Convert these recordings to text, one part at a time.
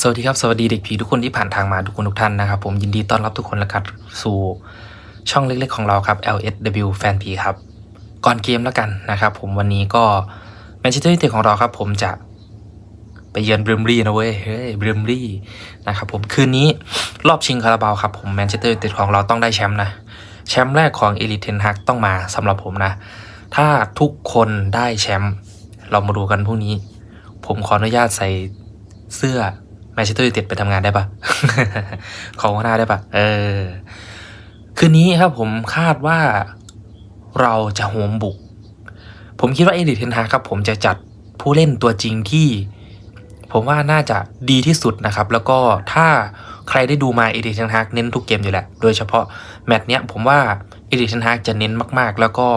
สวัสดีครับ สวัสดีเด็กผีทุกคนที่ผ่านทางมาทุกคนทุกท่านนะครับ ผมยินดีต้อนรับทุกคนและครับสู่ช่องเล็กๆของเราครับ LSW Fan P ครับ ก่อนเกมแล้วกันนะครับผมวันนี้ก็แมนเชสเตอร์ยูไนเต็ดของเราครับ ผมจะไปเยือนบริมรีนะเว้ยเฮ้ยบริมรีนะครับผมคืนนี้รอบชิงคาราบาวครับผมแมนเชสเตอร์ยูไนเต็ดของเราต้องได้แชมป์นะแชมป์แรกของเอลิเทนฮักต้องมาสำหรับผมนะ ถ้าทุกคนได้แชมป์เรามาดูกันพรุ่งนี้ ผมขออนุญาตใส่เสื้อ แมนเชสเตอร์ยูไนเต็ดไปทำงานได้ปะขอหัวหน้าได้ปะเออ คืนนี้ครับผมคาดว่าเราจะโหมบุก ผมคิดว่าเอริเทนฮาครับ ผมจะจัดผู้เล่นตัวจริงที่ ผมว่าน่าจะดีที่สุดนะครับ แล้วก็ถ้าใครได้ดูมาเอริเทนฮากเน้นทุกเกมอยู่แหละ โดยเฉพาะแมตช์เนี้ยผมว่าเอริเทนฮากจะเน้นมาก ๆ แล้วก็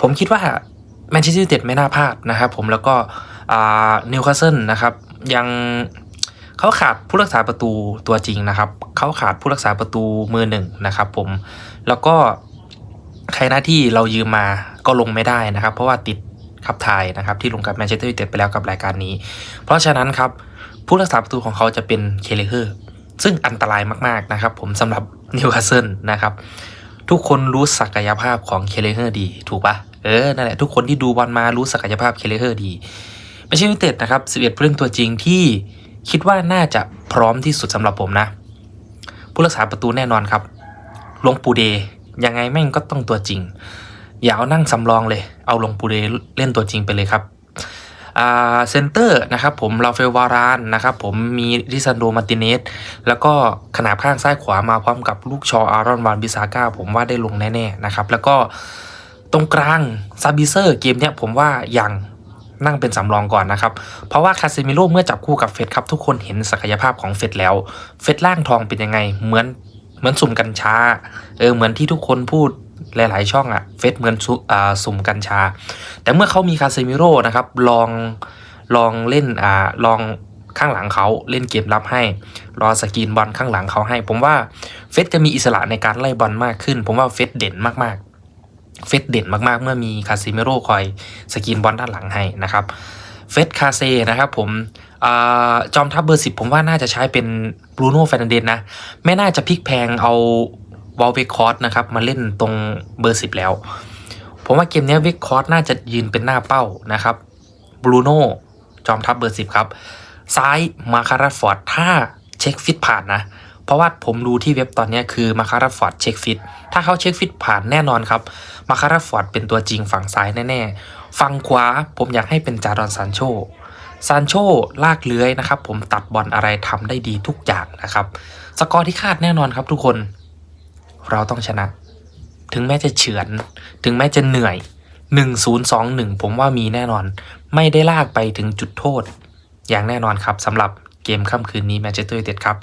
ผมคิดว่าแมนเชสเตอร์ยูไนเต็ดไม่น่าพลาดนะครับผมแล้วก็นิวคาสเซิลนะครับ ยังเขาขาดผู้รักษาประตูตัวจริงนะครับ เขาขาดผู้รักษาประตูมือหนึ่งนะครับ ผม แล้วก็ใครหน้าที่เรายืมมาก็ลงไม่ได้นะครับ เพราะว่าติดขับถ่ายนะครับที่ลงกับแมนเชสเตอร์ยูไนเต็ดไปแล้วกับรายการนี้ เพราะฉะนั้นครับผู้รักษาประตูของเขาจะเป็นเคเลเฮอร์ซึ่งอันตรายมากๆนะครับ ผมสำหรับนิวคาสเซิลนะครับ ทุกคนรู้ศักยภาพของเคเลเฮอร์ดี ถูกปะเออนั่นแหละทุกคนที่ดูบอลมารู้ศักยภาพเคเลเฮอร์ดี ไม่ใช่ยูไนเต็ดนะครับ11ผู้เล่นตัวจริงที่คิดว่าน่าจะพร้อมที่สุดสำหรับผมนะ ผู้รักษาประตูแน่นอนครับลงปูเดย์ยังไงแม่งก็ต้องตัวจริง อย่าเอานั่งสำรองเลย เอาลงปูเดย์เล่นตัวจริงไปเลยครับเซนเตอร์นะครับผมลาเฟลวารานนะครับผมมีริซันโดมาร์ติเนสแล้วก็ขนาบข้างซ้ายขวามาพร้อมกับลูกชออารอนวานบิซาก้าผมว่าได้ลงแน่ๆนะครับ แล้วก็ตรงกลางซาบิเซอร์เกมเนี้ยผมว่ายัง นั่งเป็นสำรองก่อนนะครับ เพราะว่าคาเซมิโร่เมื่อจับคู่กับเฟดครับ ทุกคนเห็นศักยภาพของเฟดแล้ว เฟดล่างทองเป็นยังไง เหมือนเหมือนสุ่มกัญชา เออเหมือนที่ทุกคนพูดหลาย ๆ ช่องอะเฟดเหมือนอสุ่มกัญชา แต่เมื่อเขามีคาเซมิโร่นะครับลองลองเล่นอ่าลองข้างหลังเขาเล่นเกมรับให้ รอสกรีนบอลข้างหลังเขาให้ ผมว่าเฟสจะมีอิสระในการไล่บอลมากขึ้น ผมว่าเฟสเด่นมาก เฟสเด่นมากๆ เมื่อมีคาซิเมโร่คอยสกรีนบอลด้านหลังให้นะครับเฟสคาเซนะครับผมอจอมทัพเบอร์สิบผมว่าน่าจะใช้เป็นบรูโน่แฟนเดนนะ ไม่น่าจะพลิกแพงเอาวอลเวคอร์สนะครับมาเล่นตรงเบอร์สิบแล้ว ผมว่าเกมนี้เวกคอร์สน่าจะยืนเป็นหน้าเป้านะครับบรูโน่จอมทัพเบอร์สิบครับ ซ้ายมาคาราฟอร์ดถ้าเช็คฟิตผ่านนะ เพราะว่าผมดูที่เว็บตอนนี้คือมาคาราฟอร์ดเช็คฟิตถ้าเขาเช็คฟิตผ่านแน่นอนครับมาคาราฟอร์ดเป็นตัวจริงฝั่งซ้ายแน่ๆฝั่งขวาผมอยากให้เป็นจารอนซานโชซานโชลากเลื้อยนะครับ ผมตัดบอลอะไรทำได้ดีทุกอย่างนะครับ สกอร์ที่คาดแน่นอนครับทุกคน เราต้องชนะ ถึงแม้จะเฉือน ถึงแม้จะเหนื่อย 1021 ผมว่ามีแน่นอน ไม่ได้ลากไปถึงจุดโทษ อย่างแน่นอนครับสำหรับเกมค่ำคืนนี้แมนเชสเตอร์ยูไนเต็ดครับ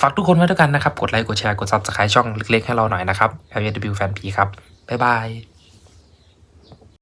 ฝากทุกคนไว้ด้วยกันนะครับ กดไลค์ กดแชร์ กด Subscribe ช่องเล็กๆให้เราหน่อยนะครับ LW Fan P ครับ บ๊ายบาย